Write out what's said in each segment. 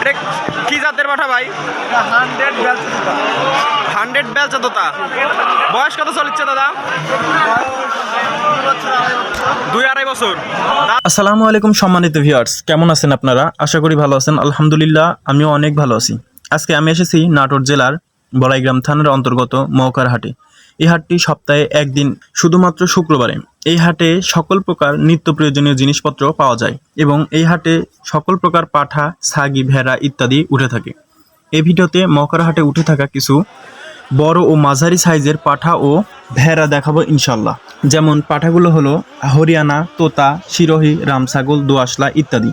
এটা কি জাতের পাঠা ভাই? হান্ড্রেড হান্ড্রেড বেলচা তোতা বয়স কত চলিচ্ছে দাদা? দুই আড়াই বছর। আসসালামু আলাইকুম সম্মানিত ভিউয়ার্স কেমন আছেন আপনারা? আশা করি ভালো আছেন। আলহামদুলিল্লাহ আমিও অনেক ভালো আছি। আজকে আমি এসেছি নাটোর জেলার বড়াইগ্রাম থানার অন্তর্গত মৌকার হাটে এই হাটটি সপ্তাহে একদিন শুধুমাত্র শুক্রবারে। এই হাটে সকল প্রকার নিত্য প্রয়োজনীয় জিনিসপত্র পাওয়া যায় এবং এই হাটে সকল প্রকার পাঠা ছাগি ভেড়া ইত্যাদি উঠে থাকে। এই ভিডিওতে মৌকার হাটে উঠে থাকা কিছু বড় ও মাঝারি সাইজের পাঠা ও ভেড়া দেখাবো ইনশাল্লাহ যেমন পাঠাগুলো হলো হরিয়ানা, তোতা, শিরোহী, রামছাগল দোয়াশলা ইত্যাদি।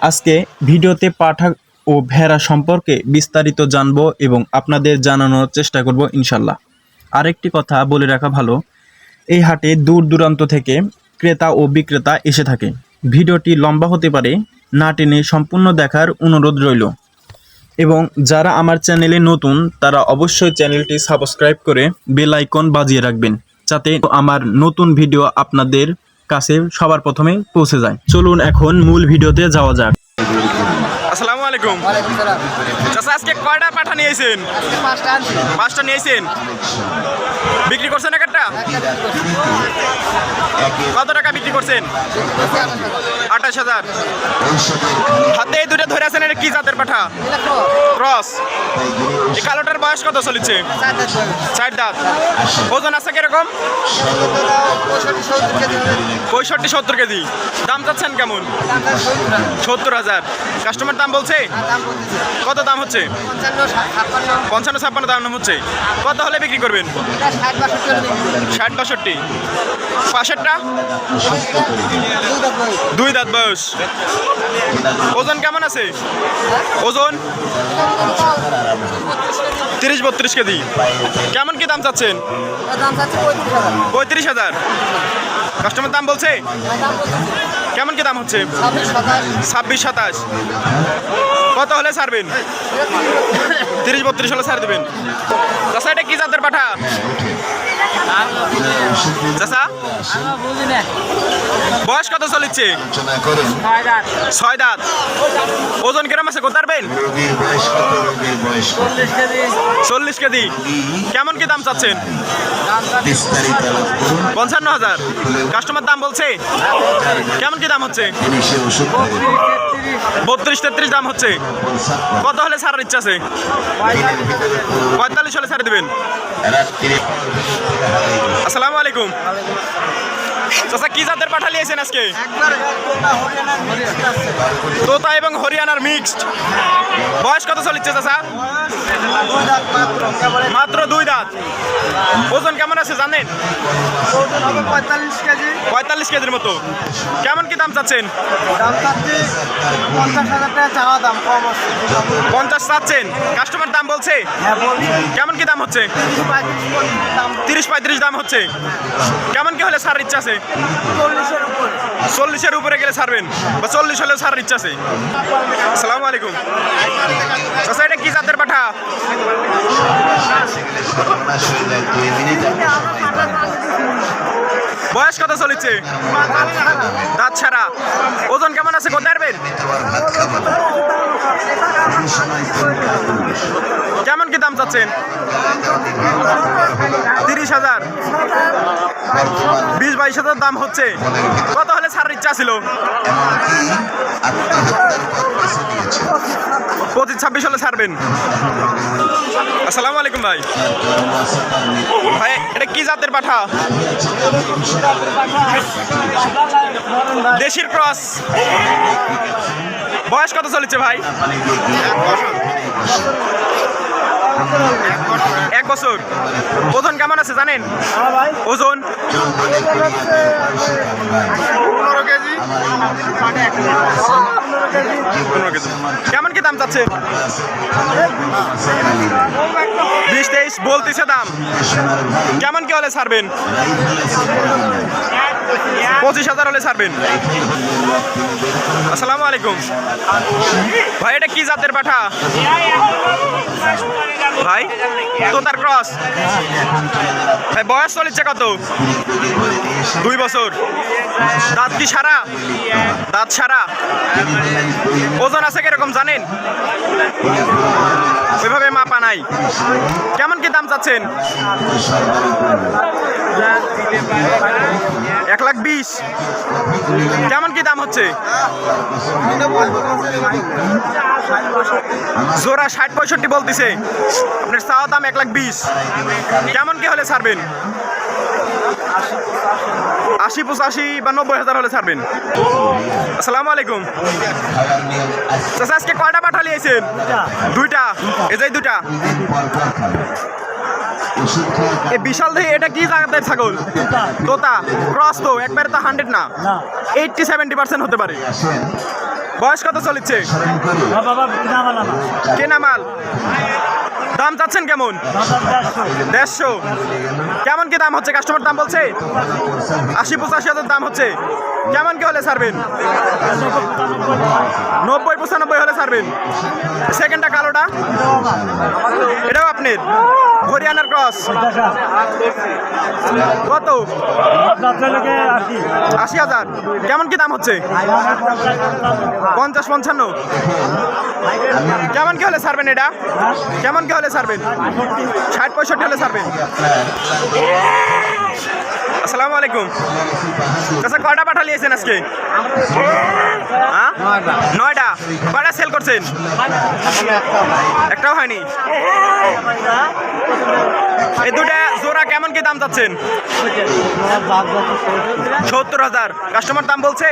আজকে ভিডিওতে পাঠা ও ভেড়া সম্পর্কে বিস্তারিত জানব এবং আপনাদের জানানোর চেষ্টা করব ইনশাল্লাহ আরেকটি কথা বলে রাখা ভালো এই হাটে দূর দূরান্ত থেকে ক্রেতা ও বিক্রেতা এসে থাকে। ভিডিওটি লম্বা হতে পারে, না টেনে সম্পূর্ণ দেখার অনুরোধ রইল। এবং যারা আমার চ্যানেলে নতুন, তারা অবশ্যই চ্যানেলটি সাবস্ক্রাইব করে বেল আইকন বাজিয়ে রাখবেন, যাতে আমার নতুন ভিডিও আপনাদের কাছে সবার প্রথমে পৌঁছে যায়। চলুন এখন মূল ভিডিওতে যাওয়া যাক। আলাইকুম। চাষা আজকে কয়টা পাঠা নিয়েছেন পাঁচটা নিয়েছেন বিক্রি করছেন এক একটা? কত টাকা বিক্রি করছেন? আঠাশ হাজার। হাতে এই দুটো ধরে আছেন এটা কি জাতের পাঠা? ক্রস। এই কালোটার বয়স কত চলেছে? চার দাঁত। ওজন আছে কীরকম? পঁয়ষট্টি সত্তর কেজি। দাম চাচ্ছেন কেমন? সত্তর হাজার। কাস্টমার দাম বলছে? কত দাম হচ্ছে? পঞ্চান্ন ছাপ্পান্ন দাম হচ্ছে। কত হলে বিক্রি করবেন? ষাট বাষট্টি। পাশেরটা? দুই দাঁত বয়স। ওজন কেমন আছে? ওজন? তিরিশ বত্রিশ কেজি। কেমন কি দাম চাচ্ছেন? পঁয়ত্রিশ হাজার। কাস্টমার দাম বলছে? কেমন কি দাম হচ্ছে? ছাব্বিশ সাতাশ। কত হলে ছাড়বেন তিরিশ বত্রিশ হলে ছাড় দেবেন। চাষা এটা কি জাতের পাঠা? বয়স কত চলিচ্ছে? ছয় দাঁত। ওজন কিরম আছে কোথারবেন চল্লিশ কেজি। কেমন কি দাম চাচ্ছেন? পঞ্চান্ন হাজার। কাস্টমার দাম বলছে? কেমন কি দাম হচ্ছে? বত্রিশ তেত্রিশ দাম হচ্ছে। কত হলে ছাড়ার ইচ্ছা আছে? পঁয়তাল্লিশ হলে ছাড়ে দেবেন। আসসালামু আলাইকুম। চাচা কি জাতের পাঠা নিয়েছেন আজকে? তোতা এবং হরিয়ানার মিক্সড বয়স কত চলিচ্ছে চাচা? মাত্র দুই দাঁত। ওজন কেমন আছে জানেন? পঁয়তাল্লিশ কেজি। পঁয়তাল্লিশ কেজির মতো। কেমন কি দাম চাচ্ছেন? পঞ্চাশ চাচ্ছেন? কাস্টমার দাম বলছে? হ্যাঁ কেমন কি দাম হচ্ছে। তিরিশ পঁয়ত্রিশ দাম হচ্ছে। কেমন কি হলে সার ইচ্ছা আছে? চল্লিশের উপরে। গেলে ছাড়বেন। বা চল্লিশ হলেও ছাড়ার ইচ্ছা আছে। আসসালামু আলাইকুম। আচ্ছা এটা কি জাতের পাঠা। বয়স কত চলেছে? দাঁত ছাড়া। ওজন কেমন আছে কোথায় পারবেন কেমন কি দাম চাচ্ছেন? তিরিশ হাজার। বিশ বাইশ হাজার দাম হচ্ছে। কত হলে ছাড়ার ইচ্ছা ছিল? পঁচিশ ছাব্বিশ হলে ছাড়বেন। আসসালামু আলাইকুম ভাই। জাতের পাঠা। দেশির ক্রস। বয়স কত চলেছে ভাই? এক বছর। ওজন কেমন আছে জানেন? ওজন? পনেরো কেজি। পনেরো কেজি। কেমন কি দাম চাচ্ছে বিশ তেইশ বলতেছে দাম। কেমন কি হলে ছাড়বেন? পঁচিশ হাজার হলে ছাড়বেন। আসসালামু আলাইকুম। ভাই এটা কি জাতের পাঠা? ভাই তোতার ক্রস। ভাই, বয়স চলেছে কত? দুই বছর। দাঁত কি সারা? দাঁত সারা। ওজন আছে কীরকম জানেন? ওইভাবে মাপা নাই। কেমন কি দাম চাচ্ছেন? এক লাখ বিশ। কেমন কি দাম হচ্ছে? জোড়া ষাট পঁয়ষট্টি বলতেছে। আপনার চাওয়া দাম এক লাখ বিশ। কেমন কি হলে ছাড়বেন? আশি পঁচাশি বা নব্বই হাজার হলে ছাড়বেন। আসসালামু আলাইকুম। চাচা আজকে কয়টা পাঠালি আইছেন? দুইটা। এই যে দুইটা। এই বিশাল দেহি এটা কি জায়গাতে ছাগল? তোতা। ক্রস তো একবারে তো হান্ড্রেড না। এইটটি সেভেন্টি পার্সেন্ট হতে পারে। বয়স কত চলেছে কেনা মাল? দাম চাচ্ছেন কেমন? দেড়শো। কেমন কি দাম হচ্ছে? কাস্টমার দাম বলছে? আশি পঁচাশি হাজার দাম হচ্ছে। কেমন কি হলে ছাড়বেন? নব্বই পঁচানব্বই হলে ছাড়বেন। সেকেন্ডটা কালোটা। এটাও আপনার। হরিয়ানার ক্রস কত? আশি হাজার। কেমন কি দাম হচ্ছে? পঞ্চাশ পঞ্চান্ন। কেমন কি হলে ছাড়বেন এটা? কেমন কি হলে ছাড়বেন ষাট পঁয়ষট্টি হলে ছাড়বেন আসসালামু আলাইকুম। আচ্ছা কয়টা পাঠালিয়েছেন আজকে? হ্যাঁ? নয়টা। কয়টা সেল করছেন? একটাও হয়নি। এই দুটা জোড়া কেমন কি দাম চাচ্ছেন? সত্তর হাজার। কাস্টমার দাম বলছে?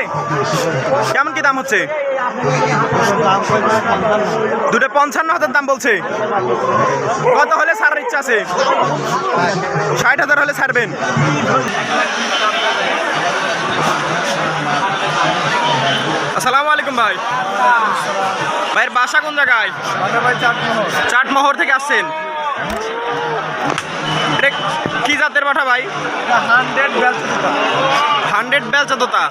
কেমন কি দাম হচ্ছে? দুটো পঞ্চান্ন হাজার দাম বলছে। কত হলে ছাড়ার ইচ্ছা আছে? ষাট হাজার হলে ছাড়বেন। আসসালামু আলাইকুম ভাই। ভাইয়ের বাসা কোন জায়গায়? চাটমোহর থেকে আসছেন। কি জাতের পাঠা ভাই? হান্ড্রেড বেলচা তোতা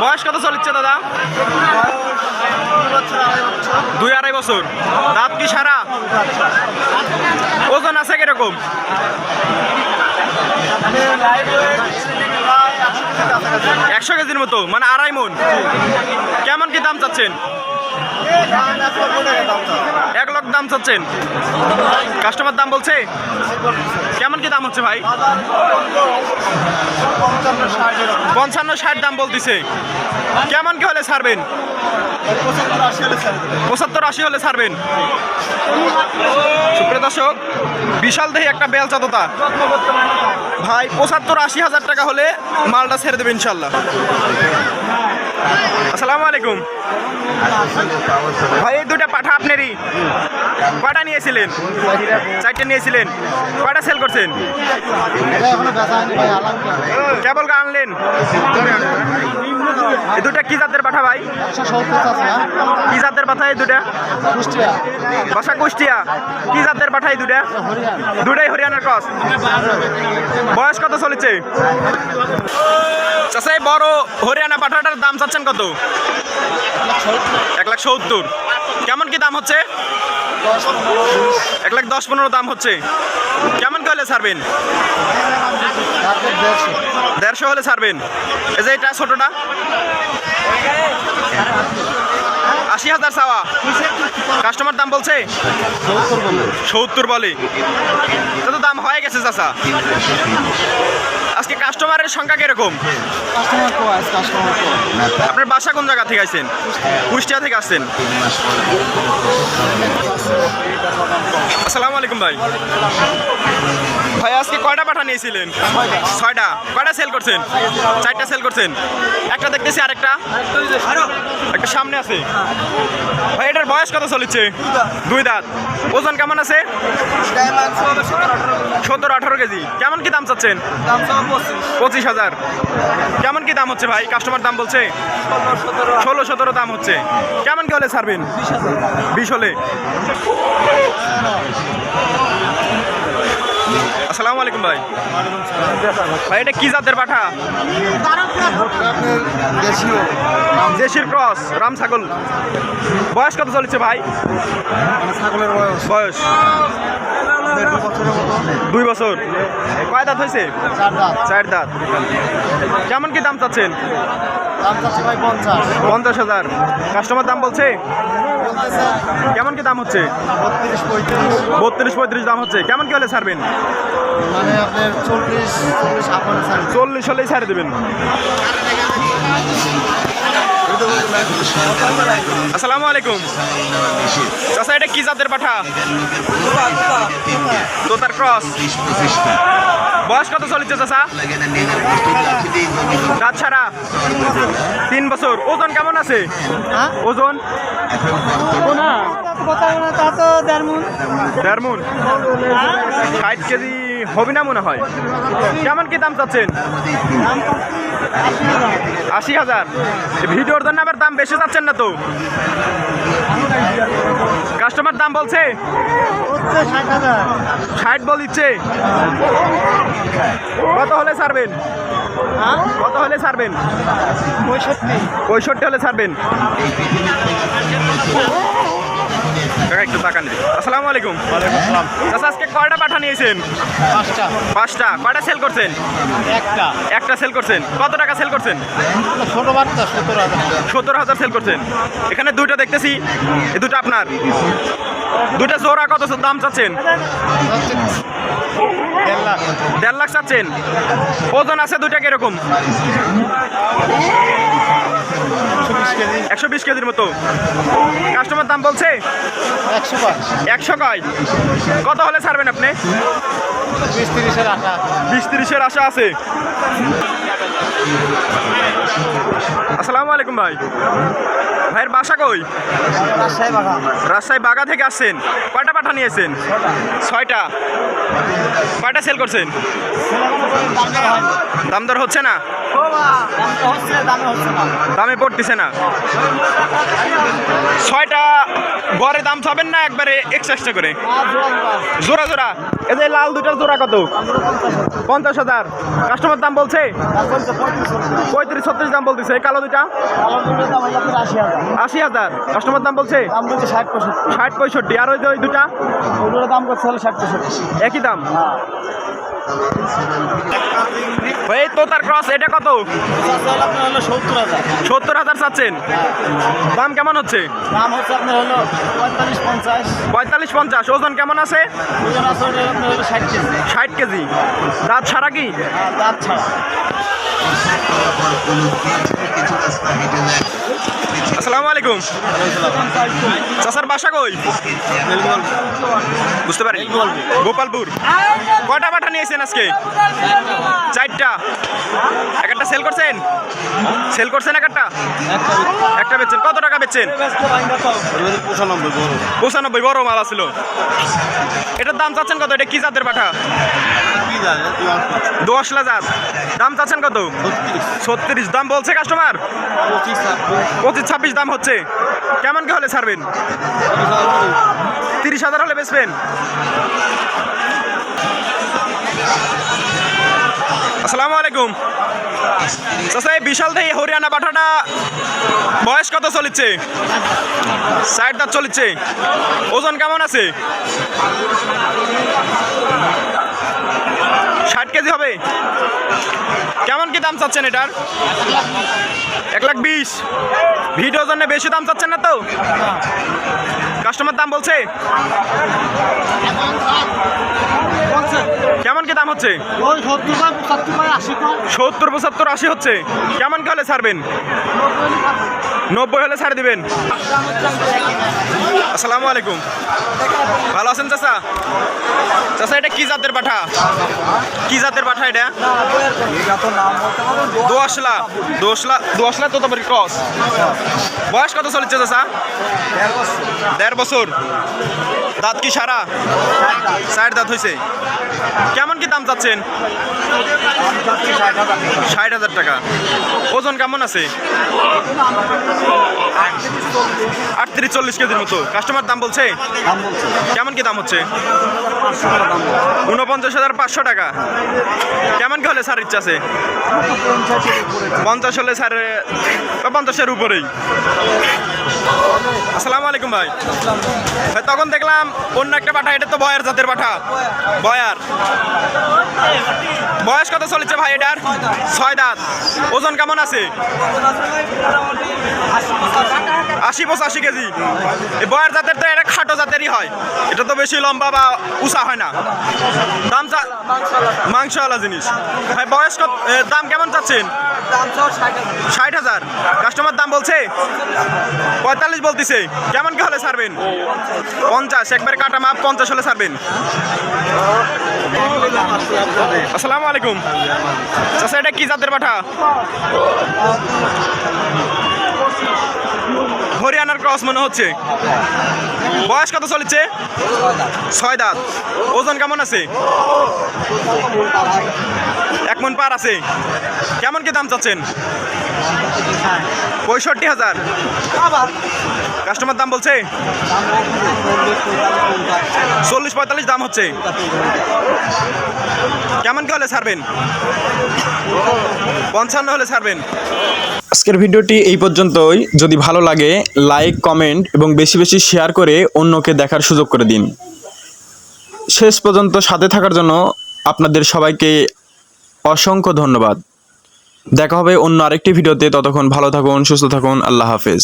বয়স কত চলিচ্ছে দাদা? দুই আড়াই বছর। দাঁত কি সারা? ওজন আছে কীরকম? একশো কেজির মতো মানে আড়াই মন। কেমন কি দাম চাচ্ছেন? এক লাখ দাম চাচ্ছেন। কাস্টমার দাম বলছে? কেমন কি দাম হচ্ছে ভাই? পঞ্চান্ন ষাট দাম বলতেছে। কেমন কি হলে ছাড়বেন? পঁচাত্তর আশি হলে ছাড়বেন। সুপ্রিয় দর্শক, বিশাল দেহি একটা বেলচা তোতা ভাই, পঁচাত্তর আশি হাজার টাকা হলে মালটা ছেড়ে দেবে ইনশাল্লাহ। আসসালামু আলাইকুম। ভাই এই দুটা পাঠা আপনারই। কটা নিয়েছিলেন? চারটে নিয়েছিলেন। কটা সেল করছেন? কেবল আনলেন? এই দুটা কি জাতের পাঠা ভাই? কি জাতের পাঠা দুটা? বাসা কুষ্টিয়া। কি জাতের পাঠা দুটা? দুটাই হরিয়ানার ক্রস। বয়স কত চলেছে? এই বড় হরিয়ানা পাঠাটার দাম চাচ্ছেন কত? এক লাখ সত্তর। কেমন কি দাম হচ্ছে? এক লাখ দশ পনেরো দাম হচ্ছে। কেমন কি হলে ছাড়বেন? দেড়শো হলে ছাড়বেন। এই যে এটা ছোটটা। আশি হাজার চাওয়া। কাস্টমার দাম বলছে? সত্তর বলে। তো দাম হয়ে গেছে, চাচা। আজকে কাস্টমারের সংখ্যা কীরকম? আপনার বাসা কোন জায়গা থেকে আসছেন? কুষ্টিয়া থেকে আসছেন। আসসালামু আলাইকুম ভাই। ভাই আজকে কয়টা পাঠা নিয়েছিলেন? ছয়টা। কয়টা সেল করছেন? চারটা সেল করছেন? একটা দেখতেছি আরেকটা। একটা সামনে আছে। ভাই, এটার বয়স কত চলেছে? দুই দাঁত। ওজন কেমন আছে? সত্তর আঠারো কেজি। কেমন কি দাম চাচ্ছেন? পঁচিশ হাজার। কেমন কি দাম হচ্ছে ভাই? কাস্টমার দাম বলছে? ষোলো, সতেরো দাম হচ্ছে। কেমন কি হলে ছাড়বেন? বিশ হলে। আসসালামু আলাইকুম ভাই। ভাই, এটা কি জাতের পাঠা? দেশির ক্রস, রাম ছাগল। বয়স কত চলেছে ভাই? ছাগলের বয়স বয়স? দুই বছর। কয় দাঁত হয়েছে? চার দাঁত। কেমন কি দাম চাচ্ছেন? পঞ্চাশ। হাজার। কাস্টমার দাম বলছে? কেমন কি দাম হচ্ছে? বত্রিশ পঁয়ত্রিশ। দাম হচ্ছে। কেমন কি হলে ছাড়বেন? মানে চল্লিশ হলেই ছাড়ে দেবেন। আসসালামু আলাইকুম। চাচা এটা কি জাতের পাঠা? তোতার ক্রস। বয়স কত চলেছে চাচা? রাত ছাড়া। তিন বছর। ওজন কেমন আছে? হ্যাঁ? ওজন? না। কথা না। তা তো দেড় মন। দেড় মন। ষাট কেজি হবে না মনে হয়। কেমন কি দাম চাচ্ছেন? আশি হাজার। ভিডিওর জন্য আবার দাম বেশি চাচ্ছেন না তো? কাস্টমার দাম বলছে? ষাট বল দিচ্ছে। কত হলে ছাড়বেন? কত হলে ছাড়বেন? পঁয়ষট্টি। পঁয়ষট্টি হলে ছাড়বেন। কাকা একটু তাকান আসসালামু আলাইকুম। চাচা আজকে কয়টা পাঠা নিয়েছেন? পাঁচটা। পাঁচটা। কয়টা সেল করছেন? একটা। একটা সেল করছেন। কত টাকা সেল করছেন? ছোট বাচ্চা সত্তর হাজার। সত্তর হাজার সেল করছেন। এখানে দুইটা দেখতেছি। এই দুটো আপনার। দুটা জোড়া কত দাম চাচ্ছেন? দেড় লাখ। চাচ্ছেন? ওজন আছে দুইটা কীরকম? একশো বিশ কেজির মতো। কাস্টমার দাম বলছে? একশো একশো কয়। কত হলে ছাড়বেন আপনি? বিশ তিরিশের আশা আছে। আসসালামু আলাইকুম ভাই। ভাইয়ের বাসা কই? রাজশাহী বাগা থেকে আসছেন। কয়টা পাঠা নিয়েছেন? ছয়টা। কয়টা সেল করছেন? দাম দর হচ্ছে না? দামে পড়তেছে না। ছয়টা। গড়ে দাম পাবেন না একবারে এক্সট্রা করে? জোড়া জোড়া। এই যে লাল দুটার জোড়া কত? পঞ্চাশ হাজার। কাস্টমার দাম বলছে? পঁয়ত্রিশ, ছত্রিশ দাম বলতেছে। কালো দুটা আশি হাজার। কাস্টমার দাম বলছে? ষাট পঁয়ষট্টি। ষাট আর ওই ওই দুটা দাম? করছে ষাট পঁয়ষট্টি একই দাম এটা কত? সত্তর হাজার চাচ্ছেন। দাম কেমন হচ্ছে? দাম পঁয়তাল্লিশ পঞ্চাশ। ওজন কেমন আছে? ষাট কেজি। ষাট কেজি দাঁত ছাড়া কি? ছাড়া। আসসালামু আলাইকুম। বাসা বুঝতে পারি। গোপালপুর। কয়টা পাঠা নিয়েছেন আজকে? চারটা। এক একটা সেল করছেন? সেল করছেন এক একটা? একটা বেচছেন। কত টাকা বেচছেন? পঁচানব্বই, বড়। মাল আছিল। এটার দাম চাচ্ছেন কত? এটা কি জাতের পাঠা দশ হাজার। দাম চাচ্ছেন কত? ছত্রিশ। দাম বলছে কাস্টমার? পঁচিশ ছাব্বিশ দাম হচ্ছে। কেমন কি হলে ছাড়বেন? তিরিশ হাজার হলে বেচবেন। আসসালামু আলাইকুম। চাচা, এই বিশাল থেকে হরিয়ানা পাঠাটা বয়স কত চলিচ্ছে? ষাট দাঁত চলিচ্ছে। ওজন কেমন আছে? ষাট কেজি হবে। কেমন কি দাম চাচ্ছেন এটার? এক লাখ বিশ। ভিডিও জন্য বেশি দাম চাচ্ছেন না তো? কাস্টমার দাম বলছে? দাম হচ্ছে? সত্তর পঁচাত্তর আশি হচ্ছে। কেমন কি হলে ছাড়বেন? নব্বই হলে ছাড়ে দিবেন। আসসালামু আলাইকুম। ভালো আছেন চাচা? চাচা এটা কি জাতের পাঠা? কি জাতের পাঠা এটা? দোয়াশলা। দোসলা দোয়াশলা তো তোমার ক্রস। বয়স কত চলছে চাচা? দেড় বছর। দাঁত কি সারা? ষাট দাঁত হয়েছে কেমন কি দাম চাচ্ছেন? ষাট হাজার টাকা। ওজন কেমন আছে? আটত্রিশ চল্লিশ কেজির মতো। কাস্টমার দাম বলছে? কেমন কি দাম হচ্ছে? উনপঞ্চাশ হাজার পাঁচশো টাকা। কেমন কি হলে স্যার ইচ্ছা আছে? পঞ্চাশ হলে স্যার পঞ্চাশের উপরেই। আসসালামু আলাইকুম ভাই, তখন দেখলাম অন্য একটা পাঠা, এটা তো বয়ার জাতের পাঠা। বয়ার। বয়স কত চলেছে ভাই এটার? ছয় দাঁত। ওজন কেমন আছে? আশি পঁচাশি কেজি। বয়ার জাতের তো এটা খাটো জাতেরই হয়। এটা তো বেশি লম্বা বা উঁচা হয় না। দাম মাংসওয়ালা জিনিস। ভাই, বয়স কত দাম কেমন চাচ্ছেন? ষাট হাজার। কাস্টমার দাম বলছে? পঁয়তাল্লিশ বলতেছে। কেমন কি হলে ছাড়বেন? পঞ্চাশ। একবার কাটা মাপ, পঞ্চাশ হলে ছাড়বেন। আসসালামু আলাইকুম। আচ্ছা এটা কি জাতের পাঠা? হরিয়ানার ক্রস মনে হচ্ছে। বয়স কত চলেছে? ছয় দাঁত। ওজন কেমন আছে? এক মন পার আছে। কেমন কি দাম চাচ্ছেন? পঁয়ষট্টি হাজার। কাস্টমার দাম বলছে? চল্লিশ পঁয়তাল্লিশ দাম হচ্ছে। কেমন কি হলে ছাড়বেন? পঞ্চান্ন হলে ছাড়বেন। আজকের ভিডিওটি এই পর্যন্তই। যদি ভালো লাগে লাইক কমেন্ট এবং বেশি বেশি শেয়ার করে অন্যকে দেখার সুযোগ করে দিন। শেষ পর্যন্ত সাথে থাকার জন্য আপনাদের সবাইকে অসংখ্য ধন্যবাদ। দেখা হবে অন্য আরেকটি ভিডিওতে। ততক্ষণ ভালো থাকুন, সুস্থ থাকুন। আল্লাহ হাফেজ।